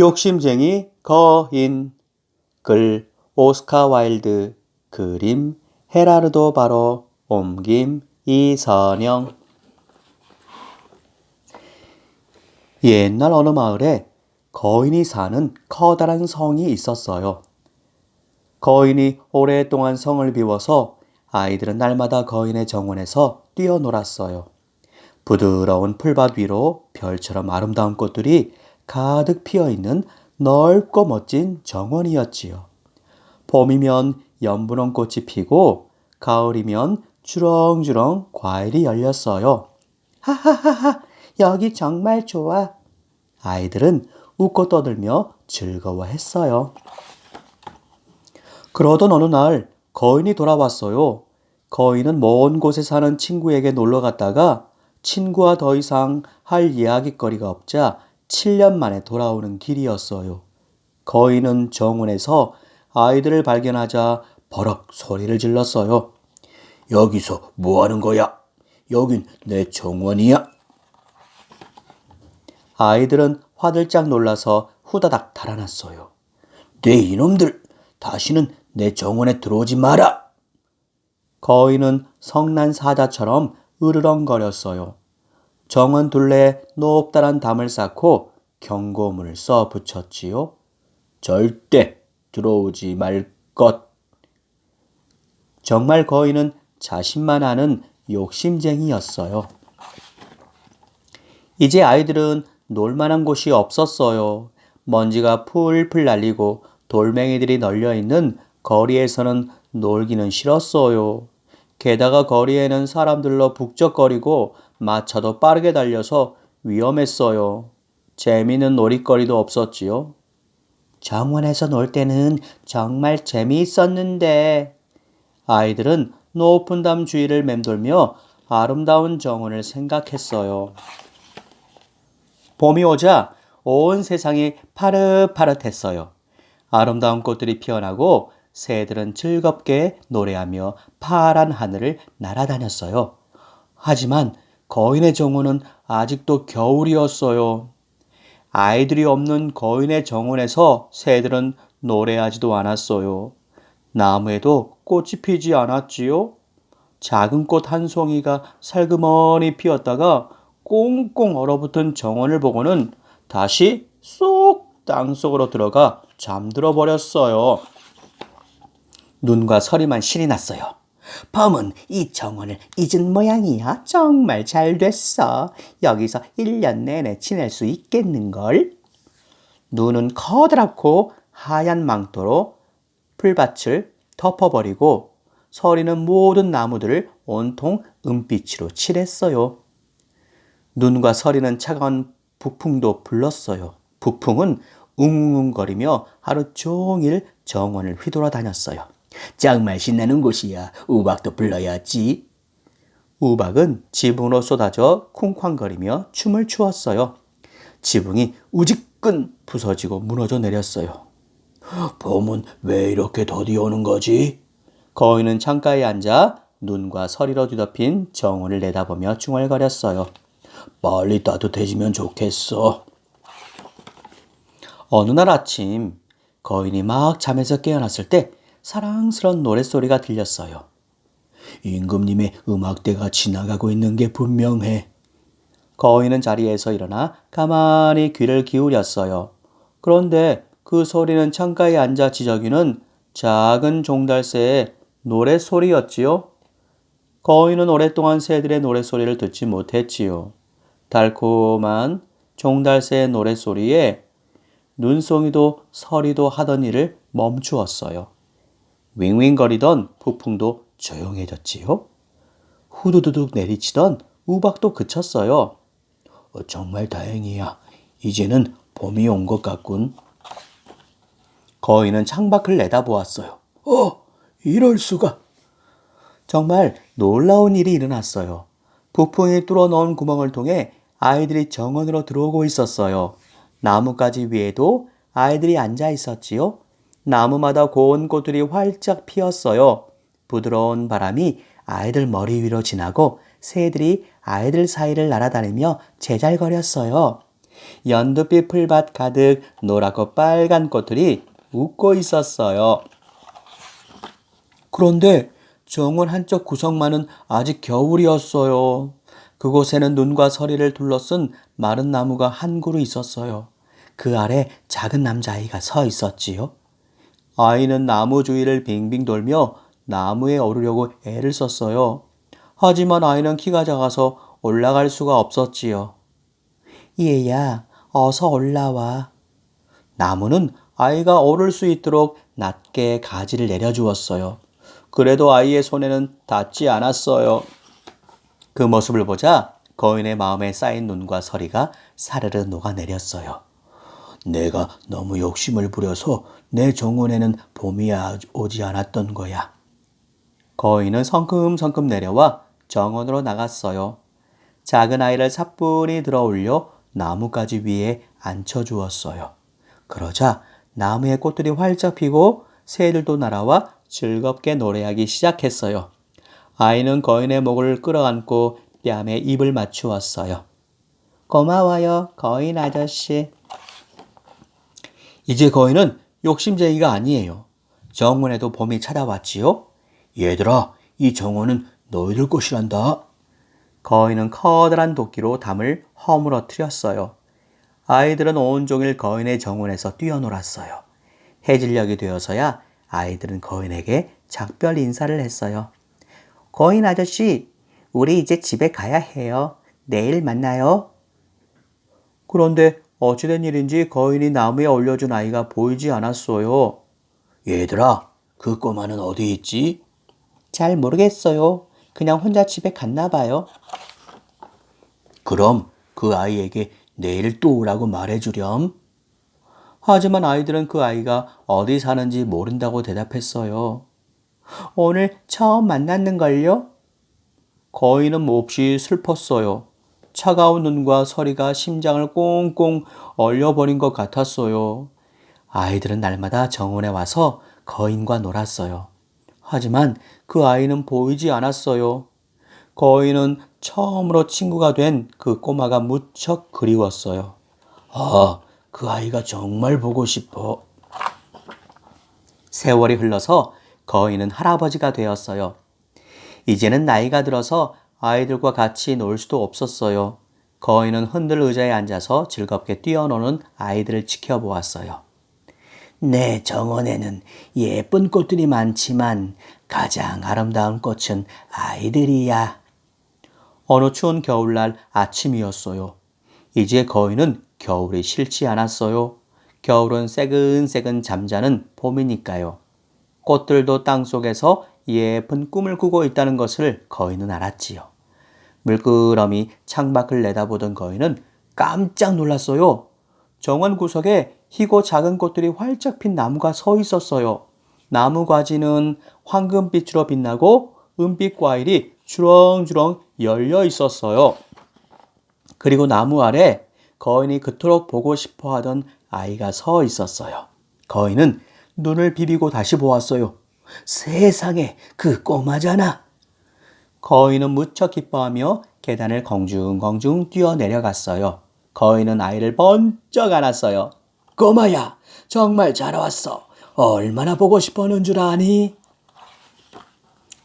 욕심쟁이 거인 글 오스카 와일드 그림 헤라르도 바로 옮김 이선영 옛날 어느 마을에 거인이 사는 커다란 성이 있었어요. 거인이 오랫동안 성을 비워서 아이들은 날마다 거인의 정원에서 뛰어놀았어요. 부드러운 풀밭 위로 별처럼 아름다운 꽃들이 가득 피어 있는 넓고 멋진 정원이었지요. 봄이면 연분홍 꽃이 피고 가을이면 주렁주렁 과일이 열렸어요. 하하하하, 여기 정말 좋아. 아이들은 웃고 떠들며 즐거워했어요. 그러던 어느 날 거인이 돌아왔어요. 거인은 먼 곳에 사는 친구에게 놀러 갔다가 친구와 더 이상 할 이야기거리가 없자 7년 만에 돌아오는 길이었어요. 거인은 정원에서 아이들을 발견하자 버럭 소리를 질렀어요. 여기서 뭐 하는 거야? 여긴 내 정원이야. 아이들은 화들짝 놀라서 후다닥 달아났어요. 네 이놈들, 다시는 내 정원에 들어오지 마라! 거인은 성난 사자처럼 으르렁거렸어요. 정원 둘레에 높다란 담을 쌓고 경고문을 써 붙였지요. 절대 들어오지 말 것. 정말 거인은 자신만 아는 욕심쟁이였어요. 이제 아이들은 놀만한 곳이 없었어요. 먼지가 풀풀 날리고 돌멩이들이 널려 있는 거리에서는 놀기는 싫었어요. 게다가 거리에는 사람들로 북적거리고 마차도 빠르게 달려서 위험했어요. 재미있는 놀이거리도 없었지요. 정원에서 놀 때는 정말 재미있었는데 아이들은 높은 담 주위를 맴돌며 아름다운 정원을 생각했어요. 봄이 오자 온 세상이 파릇파릇했어요. 아름다운 꽃들이 피어나고 새들은 즐겁게 노래하며 파란 하늘을 날아다녔어요. 하지만 거인의 정원은 아직도 겨울이었어요. 아이들이 없는 거인의 정원에서 새들은 노래하지도 않았어요. 나무에도 꽃이 피지 않았지요. 작은 꽃 한 송이가 살그머니 피었다가 꽁꽁 얼어붙은 정원을 보고는 다시 쏙 땅속으로 들어가 잠들어 버렸어요. 눈과 서리만 신이 났어요. 범은 이 정원을 잊은 모양이야. 정말 잘 됐어. 여기서 1년 내내 지낼 수 있겠는걸? 눈은 커다랗고 하얀 망토로 풀밭을 덮어버리고 서리는 모든 나무들을 온통 은빛으로 칠했어요. 눈과 서리는 차가운 북풍도 불렀어요. 북풍은 웅웅거리며 하루 종일 정원을 휘돌아 다녔어요. 정말 신나는 곳이야. 우박도 불러야지. 우박은 지붕으로 쏟아져 쿵쾅거리며 춤을 추었어요. 지붕이 우지끈 부서지고 무너져 내렸어요. 봄은 왜 이렇게 더디 오는 거지? 거인은 창가에 앉아 눈과 서리로 뒤덮인 정원을 내다보며 중얼거렸어요. 빨리 따뜻해지면 좋겠어. 어느 날 아침 거인이 막 잠에서 깨어났을 때 사랑스런 노랫소리가 들렸어요. 임금님의 음악대가 지나가고 있는 게 분명해. 거인은 자리에서 일어나 가만히 귀를 기울였어요. 그런데 그 소리는 창가에 앉아 지저귀는 작은 종달새의 노랫소리였지요. 거인은 오랫동안 새들의 노랫소리를 듣지 못했지요. 달콤한 종달새의 노랫소리에 눈송이도 서리도 하던 일을 멈추었어요. 윙윙거리던 폭풍도 조용해졌지요. 후두두둑 내리치던 우박도 그쳤어요. 어, 정말 다행이야. 이제는 봄이 온 것 같군. 거인은 창밖을 내다보았어요. 어, 이럴 수가. 정말 놀라운 일이 일어났어요. 부풍이 뚫어 넣은 구멍을 통해 아이들이 정원으로 들어오고 있었어요. 나뭇가지 위에도 아이들이 앉아 있었지요. 나무마다 고운 꽃들이 활짝 피었어요. 부드러운 바람이 아이들 머리 위로 지나고 새들이 아이들 사이를 날아다니며 제잘거렸어요. 연두빛 풀밭 가득 노랗고 빨간 꽃들이 웃고 있었어요. 그런데 정원 한쪽 구석만은 아직 겨울이었어요. 그곳에는 눈과 서리를 둘러쓴 마른 나무가 한 그루 있었어요. 그 아래 작은 남자아이가 서 있었지요. 아이는 나무 주위를 빙빙 돌며 나무에 오르려고 애를 썼어요. 하지만 아이는 키가 작아서 올라갈 수가 없었지요. 얘야, 어서 올라와. 나무는 아이가 오를 수 있도록 낮게 가지를 내려주었어요. 그래도 아이의 손에는 닿지 않았어요. 그 모습을 보자 거인의 마음에 쌓인 눈과 서리가 사르르 녹아내렸어요. 내가 너무 욕심을 부려서 내 정원에는 봄이 오지 않았던 거야. 거인은 성큼성큼 내려와 정원으로 나갔어요. 작은 아이를 사뿐히 들어 올려 나뭇가지 위에 앉혀 주었어요. 그러자 나무의 꽃들이 활짝 피고 새들도 날아와 즐겁게 노래하기 시작했어요. 아이는 거인의 목을 끌어안고 뺨에 입을 맞추었어요. 고마워요, 거인 아저씨. 이제 거인은 욕심쟁이가 아니에요. 정원에도 봄이 찾아왔지요? 얘들아, 이 정원은 너희들 것이란다. 거인은 커다란 도끼로 담을 허물어뜨렸어요. 아이들은 온종일 거인의 정원에서 뛰어놀았어요. 해질녘이 되어서야 아이들은 거인에게 작별 인사를 했어요. 거인 아저씨, 우리 이제 집에 가야 해요. 내일 만나요. 그런데 어찌된 일인지 거인이 나무에 올려준 아이가 보이지 않았어요. 얘들아, 그 꼬마는 어디 있지? 잘 모르겠어요. 그냥 혼자 집에 갔나 봐요. 그럼 그 아이에게 내일 또 오라고 말해주렴. 하지만 아이들은 그 아이가 어디 사는지 모른다고 대답했어요. 오늘 처음 만났는걸요? 거인은 몹시 슬펐어요. 차가운 눈과 서리가 심장을 꽁꽁 얼려버린 것 같았어요. 아이들은 날마다 정원에 와서 거인과 놀았어요. 하지만 그 아이는 보이지 않았어요. 거인은 처음으로 친구가 된 그 꼬마가 무척 그리웠어요. 아, 그 아이가 정말 보고 싶어. 세월이 흘러서 거인은 할아버지가 되었어요. 이제는 나이가 들어서 아이들과 같이 놀 수도 없었어요. 거인은 흔들 의자에 앉아서 즐겁게 뛰어노는 아이들을 지켜보았어요. 내 정원에는 예쁜 꽃들이 많지만 가장 아름다운 꽃은 아이들이야. 어느 추운 겨울날 아침이었어요. 이제 거인은 겨울이 싫지 않았어요. 겨울은 새근새근 잠자는 봄이니까요. 꽃들도 땅 속에서 예쁜 꿈을 꾸고 있다는 것을 거인은 알았지요. 물끄러미 창밖을 내다보던 거인은 깜짝 놀랐어요. 정원 구석에 희고 작은 꽃들이 활짝 핀 나무가 서 있었어요. 나무 가지는 황금빛으로 빛나고 은빛 과일이 주렁주렁 열려 있었어요. 그리고 나무 아래 거인이 그토록 보고 싶어 하던 아이가 서 있었어요. 거인은 눈을 비비고 다시 보았어요. 세상에 그 꼬마잖아. 거인은 무척 기뻐하며 계단을 공중공중 뛰어내려갔어요. 거인은 아이를 번쩍 안았어요. 꼬마야, 정말 잘 왔어. 얼마나 보고 싶었는 줄 아니?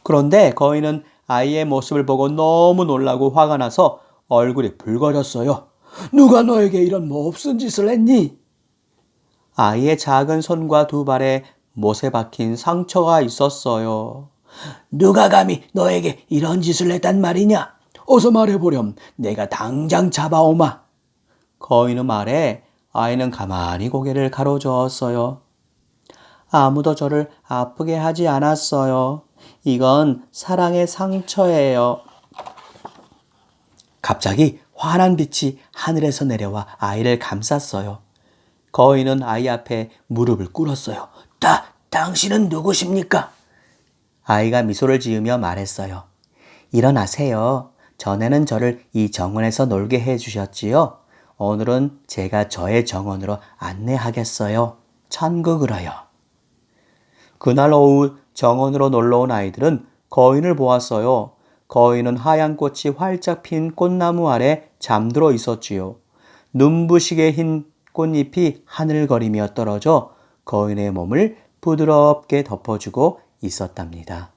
그런데 거인은 아이의 모습을 보고 너무 놀라고 화가 나서 얼굴이 붉어졌어요. 누가 너에게 이런 몹쓸 짓을 했니? 아이의 작은 손과 두 발에 못에 박힌 상처가 있었어요. 누가 감히 너에게 이런 짓을 했단 말이냐? 어서 말해보렴. 내가 당장 잡아오마. 거인의 말에 아이는 가만히 고개를 가로저었어요. 아무도 저를 아프게 하지 않았어요. 이건 사랑의 상처예요. 갑자기 환한 빛이 하늘에서 내려와 아이를 감쌌어요. 거인은 아이 앞에 무릎을 꿇었어요. 다, 당신은 누구십니까? 아이가 미소를 지으며 말했어요. 일어나세요. 전에는 저를 이 정원에서 놀게 해 주셨지요. 오늘은 제가 저의 정원으로 안내하겠어요. 천국으로요. 그날 오후 정원으로 놀러 온 아이들은 거인을 보았어요. 거인은 하얀 꽃이 활짝 핀 꽃나무 아래 잠들어 있었지요. 눈부시게 흰 꽃잎이 하늘거리며 떨어져 거인의 몸을 부드럽게 덮어주고 있었답니다.